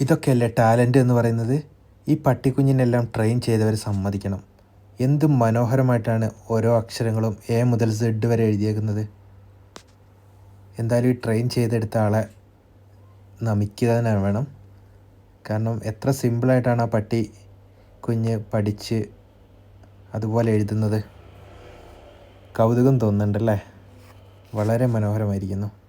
ഇതൊക്കെയല്ലേ ടാലന്റ് എന്ന് പറയുന്നത്? ഈ പട്ടിക്കുഞ്ഞിനെല്ലാം ട്രെയിൻ ചെയ്തവർ സമ്മതിക്കണം. എന്ത് മനോഹരമായിട്ടാണ് ഓരോ അക്ഷരങ്ങളും എ മുതൽ സെഡ് വരെ എഴുതിയേക്കുന്നത്. എന്തായാലും ഈ ട്രെയിൻ ചെയ്തെടുത്ത ആളെ നമിക്കുക തന്നെ വേണം. കാരണം എത്ര സിമ്പിളായിട്ടാണ് ആ പട്ടി കുഞ്ഞ് പഠിച്ച് അതുപോലെ എഴുതുന്നത്. കൗതുകം തോന്നുന്നുണ്ടല്ലേ? വളരെ മനോഹരമായിരിക്കുന്നു.